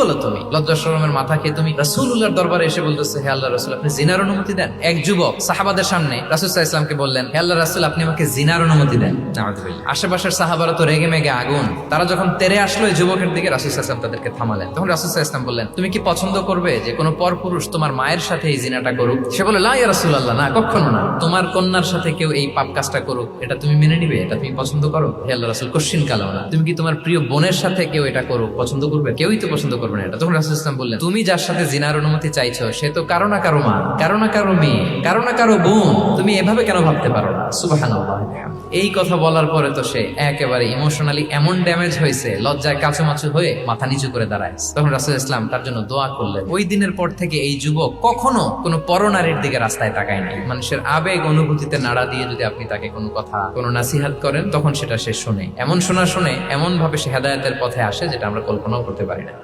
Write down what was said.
বলো তুমি? লজ্জা শরমের মাথা খেয়ে তুমি রাসূলুল্লাহর দরবারে এসে বলতেছে হে আল্লাহ রাসূল আপনি জিনার অনুমতি দেন? এক যুবক সাহাবাদের সামনে রাসূল ইসলামকে বললেন হে আল্লাহ রাসূল আপনি আমাকে জিনার অনুমতি দেন। আশেপাশের সাহাবারা তো রেগে মেগে আগুন। তারা যখন তেরে আসলো এই যুবকের দিকে রাসূল ইসলাম তাদেরকে থামালেন। তখন রাসূল ইসলাম বললেন তুমি কি পছন্দ করবে যে কোনো পরপুরুষ তোমার মায়ের সাথে এই জিনাটা করুক? সে বলে লা ইয়া রাসূলুল্লাহ না কখনো না। তোমার কন্যার সাথে কেউ এই পাপ কাজটা করুক এটা তুমি মেনে নিবে এটা তুমি পছন্দ করো? হে আল্লাহ রাসূল কোশ্চিন কালাও না। তুমি কি তোমার প্রিয় বোনের সাথে কেউ এটা করুক পছন্দ করবে? কেউই তো পছন্দ করবে না এটা। তখন রাসূল ইসলাম বললেন, তুমি যার সাথে জিনার অনুমতি চাইছো, সে তো কারও না কারও মা, কারও না কারও মেয়ে, কারও না কারও বোন। তুমি এভাবে কেন ভাবতে পারো না? সুবহানাল্লাহ। এই কথা বলার পরে তো সে একেবারে ইমোশনালি এমন ড্যামেজ হয়েছে, লজ্জায় কাচুমাচু হয়ে মাথা নিচু করে দাঁড়ায়। তখন রাসূল ইসলাম তার জন্য দোয়া করলেন, ওই দিনের পর থেকে এই যুবক কখনো কোনো পরনারীর দিকে রাস্তায় তাকায় নাই। মানুষের আবেগ অনুভূতিতে নাড়া দিয়ে যদি আপনি তাকে কোনো কথা, কোনো নাসিহাত করেন, তখন সেটা সে শোনে। এমন শোনা শুনে এমন ভাবে সে হেদায়তের পথে আসে, যেটা আমরা কল্পনাও করতে পারি না।